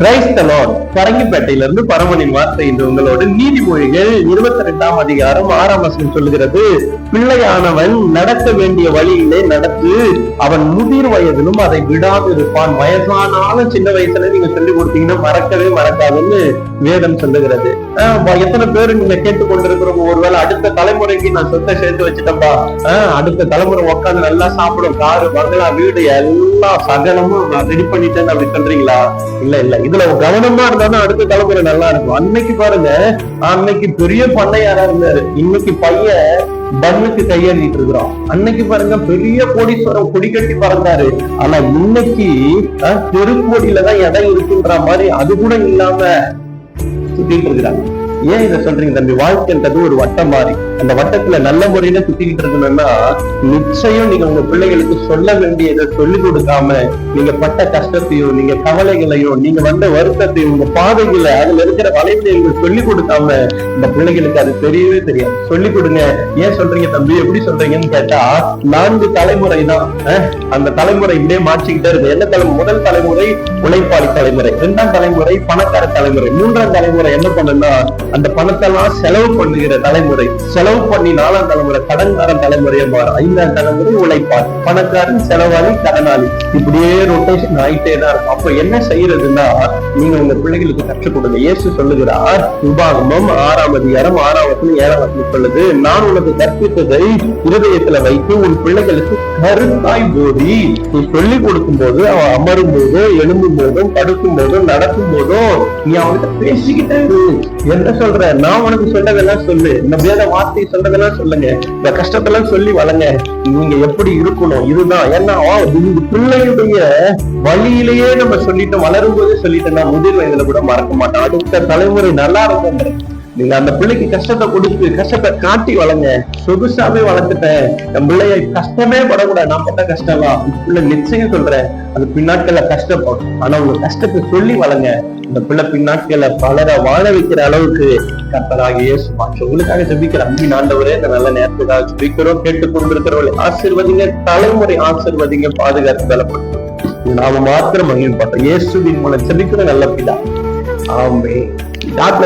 கிரைஸ்தலோன் பரங்கிப்பேட்டையில இருந்து பரமனின் வார்த்தை இன்று உங்களோடு நீதிமொழிகள் இருபத்தி ரெண்டாம் அதிகாரம் ஆறாம் வசனம் சொல்லுகிறது. பிள்ளையானவன் நடக்க வேண்டிய வழியிலே நடத்து அவன் முதிர் வயதிலும் அதை விடாது இருப்பான் வயசானாலும் சின்ன வயசுல நீங்க சொல்லி கொடுத்தீங்கன்னா மறக்கவே மறக்காதுன்னு வேதம் சொல்லுகிறது. ஆஹ் எத்தனை பேர் நீங்க கேட்டுக்கொண்டிருக்கிறவங்க ஒருவேளை அடுத்த தலைமுறைக்கு நான் சொத்தை சேர்த்து வச்சுட்டேன்பா. ஆஹ் அடுத்த தலைமுறை உட்காந்து நல்லா சாப்பிடும் காரு பங்களா வீடு எல்லா சகலமும் நான் ரெடி பண்ணிட்டேன்னு அப்படி சொல்றீங்களா? இல்ல இல்ல இதுல கவனமா இருந்தா அடுத்த தலைமுறை நல்லா இருக்கும். அன்னைக்கு பாருங்க அன்னைக்கு பெரிய பண்ணையாரா இருந்தாரு. இன்னைக்கு பையன் பண்ணுக்கு கையேறிட்டு இருக்கிறோம் அன்னைக்கு பாருங்க பெரிய கோடீஸ்வரம் கொடி கட்டி பறந்தாரு. ஆனா இன்னைக்கு தெருக்கோடியில தான் இடம் இருக்குன்ற மாதிரி அது கூட இல்லாம சுத்திட்டு இருக்கிறாங்க. ஏன் இதை சொல்றீங்க தம்பி? வாழ்க்கைன்றது ஒரு வட்டம் மாறி. அந்த வட்டத்துல நல்ல முறையில சுத்திக்கிட்டு இருக்கணும்னா நிச்சயம் நீங்க உங்க பிள்ளைகளுக்கு சொல்ல வேண்டியதை சொல்லிக் கொடுக்காம நீங்க பட்ட கஷ்டத்தையும் நீங்க கவலைகளையும் நீங்க வந்த வருத்தத்தையும் உங்க பாதைகளை அதுல இருக்கிற வலைவிலைகள் சொல்லிக் கொடுக்காம இந்த பிள்ளைகளுக்கு அது தெரியவே தெரியாது. சொல்லிக் கொடுங்க. ஏன் சொல்றீங்க தம்பி? எப்படி சொல்றீங்கன்னு கேட்டா நான்கு தலைமுறை தான். அந்த தலைமுறை இப்படியே மாற்றிக்கிட்டே இருக்கு. என்ன தலைமுறை? முதல் தலைமுறை உழைப்பாளி தலைமுறை இரண்டாம் தலைமுறை பணக்கார தலைமுறை மூன்றாம் தலைமுறை என்ன பண்ணுன்னா அந்த பணத்தெல்லாம் செலவு பண்ணுகிற தலைமுறை செலவு பண்ணி நாலாம் தலைமுறை கடன்காரன் தலைமுறையை மாறும் ஐந்தாம் தலைமுறை உழைப்பார் பணக்காரன் செலவாளி கடனாளி. இப்படியே ரொட்டேஷன் ஆயிட்டே தான் இருக்கும். அப்ப என்ன செய்யறதுன்னா நீங்க உங்க பிள்ளைகளுக்கு கற்றுக் கொடுங்க. இயேசு சொல்லுகிறார் உபாகமம் ஆறாம் அதிகாரம் ஆறாம் வசனம் ஏழாம் வசனம் சொல்லுது நான் உனக்கு கற்பித்ததை இருதயத்துல வைத்து உன் பிள்ளைகளுக்கு கருத்தாய் போதி. நீ சொல்லிக் கொடுக்கும் போது அவன் அமரும் போதும் எழும்பும் போதும் படுக்கும் போதும் நடக்கும் போதும் நீ அவன்கிட்ட பேசிக்கிட்டே இரு. என்ன சொல்ற? நான் உனக்கு சொன்னதெல்லாம் சொல்லு. இந்த வேத வார்த்தை சொல்றதெல்லாம் சொல்லுங்க. இந்த கஷ்டத்தெல்லாம் சொல்லி வளங்க. நீங்க எப்படி இருக்கணும்? இதுதான். ஏன்னா இந்த பிள்ளையுடைய வழியிலேயே நம்ம சொல்லிட்டு வளரும் போதே சொல்லிட்டோம்னா முதிர் வயதுல கூட மறக்க மாட்டோம். அடுத்த தலைமுறை நல்லா இருக்கும் நீங்க அந்த பிள்ளைக்கு கஷ்டத்தை கொடுத்து கஷ்டத்தை காட்டி வளங்க. சொகுசாவே வளர்த்துட்டேன். என் பிள்ளைய கஷ்டமே படக்கூடாது. நான் பட்ட கஷ்டம்லாம். பிள்ளை நிச்சயம் சொல்றேன். அது பின்னாட்கள்ல கஷ்டப்படும். ஆனா உங்க கஷ்டத்தை சொல்லி வளங்க. இந்த பிள்ளை பின்னாட்களை பலரை வாழ வைக்கிற அளவுக்கு கர்த்தராக இயேசு உங்களுக்காக ஜபிக்கிற அன்பின் ஆண்டவரே இந்த நல்ல நேரத்துக்காக ஜபிக்கிறோம். கேட்டுக் கொண்டிருக்கிறவர்களை ஆசீர்வதிங்க தலைமுறை ஆசீர்வதிங்க பாதுகாத்து பலப்படுத்தும் நாம மாத்திரம் மகிழ்ந்து பார்த்தோம் இயேசுவின் மூலம் ஜபிக்கிற நல்ல பிதா. ஆமே God.